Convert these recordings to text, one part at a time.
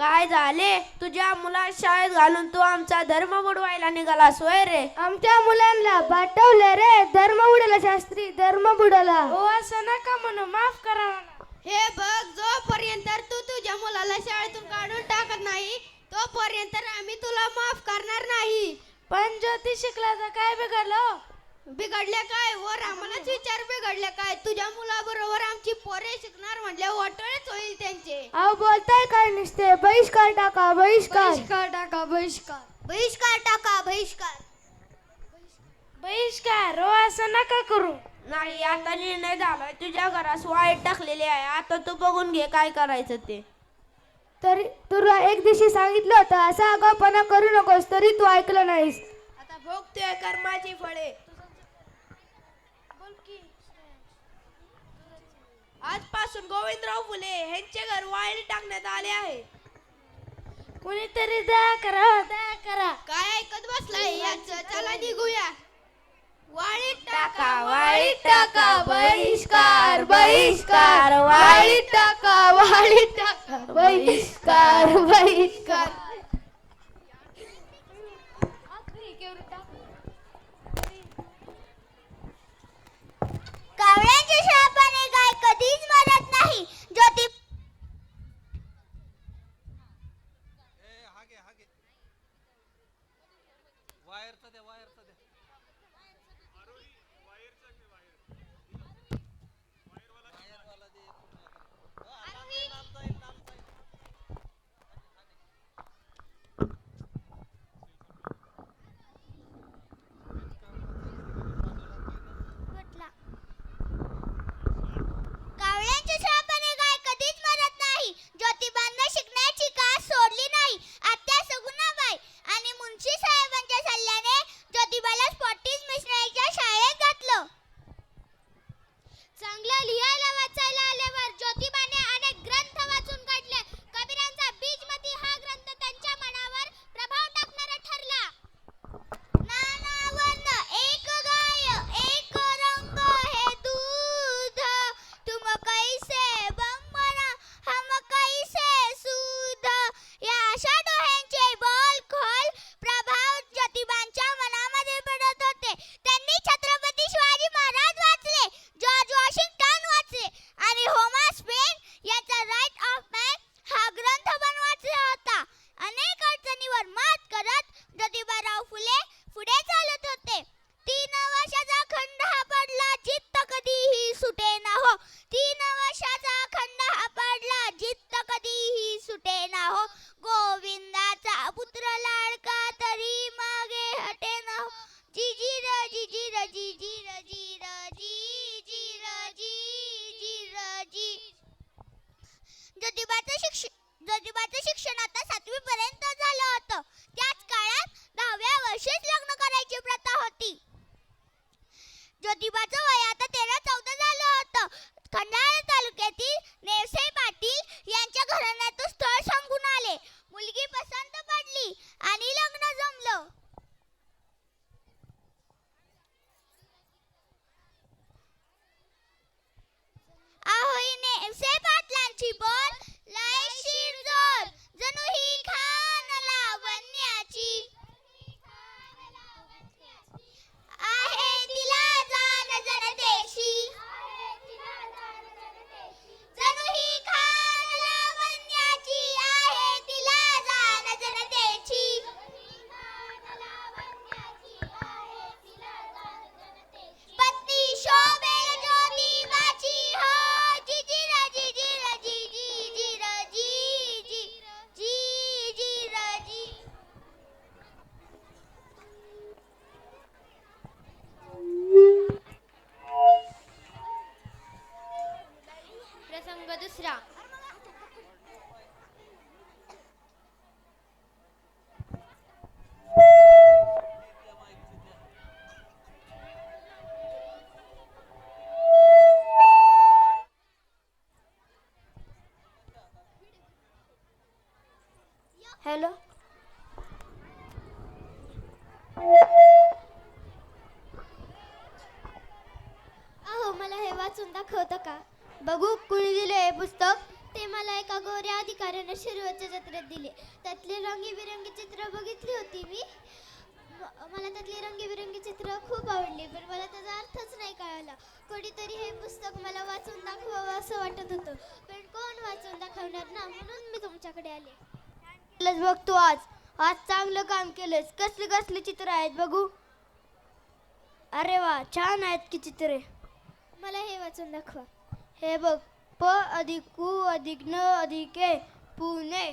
काय झाले? तुझ्या मुला शाळेत घालून तू आमचा धर्म बुडवायला निघाला सोय रे. आमच्या मुलांना पाठवले रे धर्म बुडाला शास्त्री धर्म बुडाला हो असं नका म्हणू माफ करा मला. हे बघ जोपर्यंत तू तुझ्या मुलाला शाळेतून काढून टाकत नाही तोपर्यंत आम्ही तुला माफ करणार नाही. पण ज्योती शिकला तर काय बिघडलं? बिघडल्या काय? वर आम्हालाच विचार बिघडल्या काय? तुझ्या मुलाबरोबर आमची पोरे शिकणार म्हणजे वाटोळेच होईल त्यांचे. अहो बोलताय काय नुसते? बहिष्कार टाका बहिष्कार टाका बहिष्कार. बहिष्कार टाका बहिष्कार. बहिष्कार हो असं नका करू. नाही आता निर्णय झालाय. तुझ्या घरास वाईट टाकलेले आहे. आता तू बघून घे काय करायचं ते. तरी तुला एक दिवशी सांगितलं होतं असा आगाऊपणा करू नकोस तरी तू ऐकलं नाहीस. आता भोगतोय कर्माची फळे. आजपासून गोविंदराव फुले यांचे घर वाईट टाकण्यात आले आहे. कुणीतरी दया करा दया करा. काय ऐकत बसलाय? याचं चला निघूया. वाळीत टाका वाईट टाका बहिष्कार बहिष्कार. वाळीत टाका वाळीत टाका बहिष्कार. बहिष्कार. ज्योतिबाचं हॅलो? अहो मला हे वाचून दाखवतं का? बघू कुणी दिले हे पुस्तक? ते मला एका गोऱ्या अधिकाऱ्याने शिरवतच्या जत्रेत दिले. त्यातले रंगीबिरंगी चित्र बघितली होती मी. म- मला त्यातली रंगीबिरंगी चित्र खूप आवडली पण मला त्याचा अर्थच नाही कळाला. कोणीतरी हे पुस्तक मला वाचून दाखवावं असं वाटत होतं. पण कोण वाचून दाखवणार ना? म्हणून मी तुमच्याकडे आले. बघ तू आज. आज चांगलं काम केलंस कसले कसले चित्र आहेत बघू? अरे वा छान आहेत की चित्रे. मला हे वाचून दाखवा. हे बघ प अधिक कु अधिक न अधिक ए पुणे.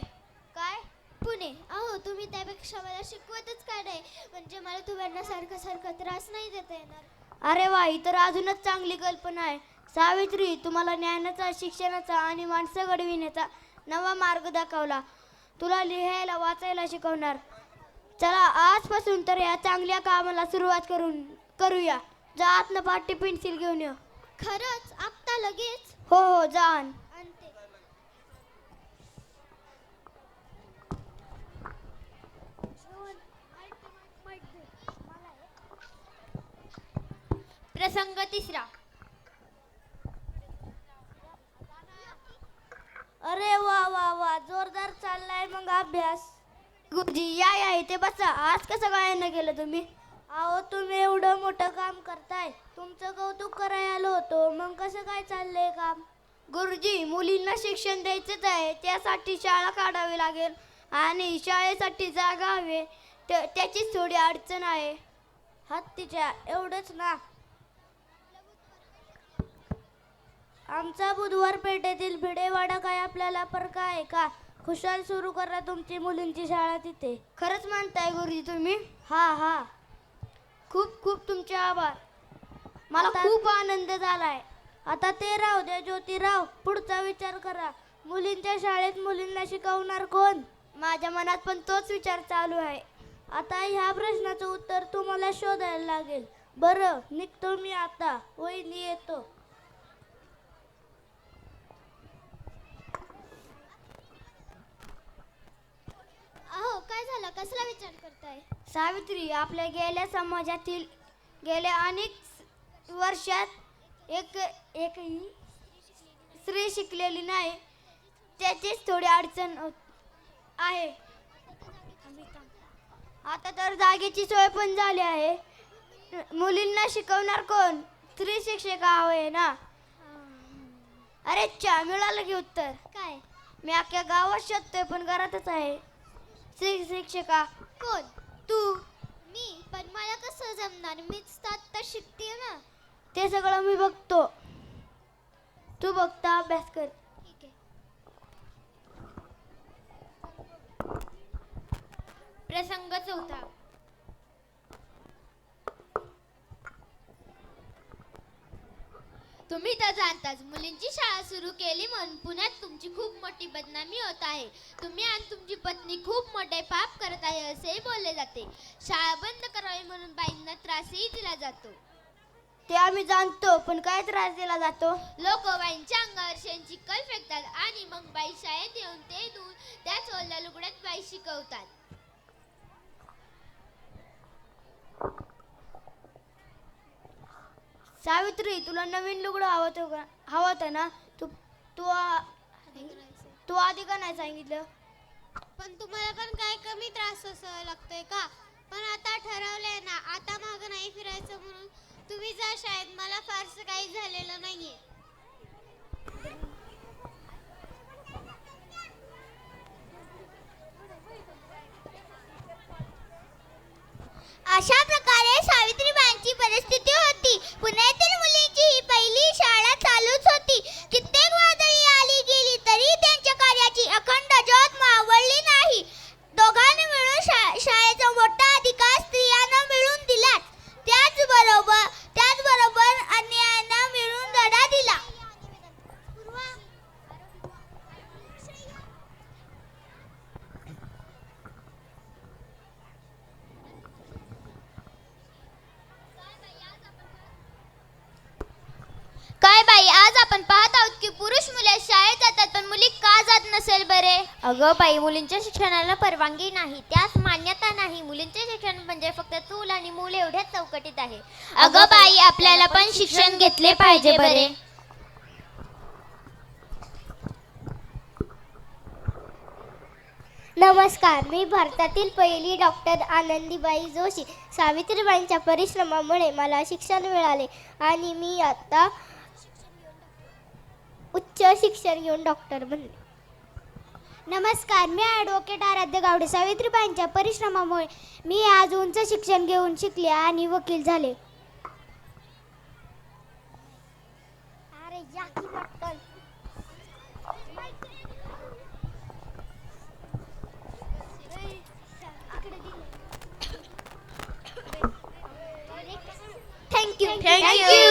काय? पुणे. अहो तुम्ही त्यापेक्षा मला शिकवतच काय नाही? म्हणजे मला तुम्हाला सारखं सारखं त्रास नाही देता येणार. अरे वा ही तर अजूनच चांगली कल्पना आहे. सावित्री तुम्हाला ज्ञानाचा शिक्षणाचा आणि माणसं घडविण्याचा नवा मार्ग दाखवला. तुला लिहायला वाचायला शिकवणार. चला आजपासून तर या चांगल्या कामाला सुरुवात करून करूया. जा आतनं पाठी पेन्सिल घेऊन ये. खरंच? आत्ता लगेच? हो हो जा आण. आणते. प्रसंग तिसरा. अरे वा वा वा. जोरदार चाललाय मग अभ्यास. गुरुजी या या इथे बसा. आज कसं काय न केलं तुम्ही? अहो तुम्ही एवढं मोठं काम करताय. तुमचं कौतुक करायला आलो होतो. मग कसं काय चाललंय काम? गुरुजी मुलींना शिक्षण द्यायचंच आहे. त्यासाठी शाळा काढावी लागेल आणि शाळेसाठी जागा हवे. त्याचीच थोडी अडचण आहे. हत्तीच्या एवढंच ना? आमचा बुधवार पेठेतील भिडेवाडा काय आपल्याला परका आहे का? खुशाल सुरू करा तुमची मुलींची शाळा तिथे. खरंच म्हणताय गुरुजी तुम्ही? हा हा. खूप खूप तुमचे आभार. मला खूप आनंद झालाय. आता ते राहू द्या ज्योतिराव पुढचा विचार करा. मुलींच्या शाळेत मुलींना शिकवणार कोण? माझ्या मनात पण तोच विचार चालू आहे. आता ह्या प्रश्नाचं उत्तर तुम्हाला शोधायला लागेल. बरं निघतो मी आता. वहिनी येतो. अहो काय झालं? कसला विचार करताय? सावित्री आपल्या गेल्या समाजातील गेल्या अनेक वर्षात एक एकही स्त्री शिकलेली नाही. त्याचीच थोडी अडचण होत आहे. आता तर जागेची सोय पण झाली आहे. मुलींना शिकवणार कोण? स्त्री शिक्षिका हवे ना? अरे चा मिळालं की उत्तर काय? मी अख्ख्या गावात शोधतोय पण घरातच आहे. शिक्षिका कोण? तू. मी. पण मला कसं जमणार? मीच तर आत्ता शिकते ना. ते सगळं मी बघतो. तू बघता अभ्यास कर. ठीक आहे. प्रसंग चौथा. तुम्ही तर जाणताच मुलींची शाळा सुरू केली म्हणून पुण्यात तुमची खूप मोठी बदनामी होत आहे. तुम्ही आणि तुमची पत्नी खूप मोठे पाप करत आहे असेही बोलले जाते. शाळा बंद करावी म्हणून बाईंना त्रासही दिला जातो. ते आम्ही जाणतो पण काय त्रास दिला जातो? लोक बाईंच्या अंगावर शेणची कल फेकतात आणि मग बाई शाळेत येऊन ते दूर त्याच ओल्या लुगड्यात बाई शिकवतात. सावित्री तुला नवीन लुगडं हवं होतं का? हवं होतं ना? तू तू आ- तू आधी का नाही सांगितलं? पण तुम्हाला पण काय कमी त्रास असं लागतोय का? पण आता ठरवलंय ना आता मागं नाही फिरायचं म्हणून तुम्ही जा शाळेत मला फारसं काही झालेलं नाहीये. अशा प्रकारे सावित्रीबाईंची परिस्थिती होती पुण्यातील मुलींची ही पहिली शाळा चालूच होती कित्येक वादळी आली गेली तरी त्यांच्या कार्याची अखंड ज्योत मावळली नाही दोघांनी मिळून शा- शाळेचा मोठा अधिकार स्त्रियांना मिळून दिला त्याचबरोबर त्याचबरोबर अन्यायांना मिळून लढा दिला काय बाई आज आपण पाहत आहोत की पुरुष मुले शाळेत जातात पण मुली का जात नसेल बरे अगं बाई मुलींच्या शिक्षणाला परवानगी नाही त्यास मान्यता नाही. मुलींचे शिक्षण म्हणजे फक्त चूल आणि मूल एवढ्याच चौकटीत आहे. अगं बाई आपल्याला पण शिक्षण घेतले पाहिजे बरे. नमस्कार मी भारतातील पहिली डॉक्टर आनंदीबाई जोशी. सावित्रीबाईंच्या परिश्रमामुळे मला शिक्षण मिळाले आणि मी आता उच्च शिक्षण घेऊन डॉक्टर बनले. नमस्कार मी ॲडव्होकेट आराध्य गावडे सावित्रीबाईंच्या परिश्रमामुळे मी आज उंच शिक्षण घेऊन शिकले आणि वकील झाले. अरे या की पटकन. Thank you thank you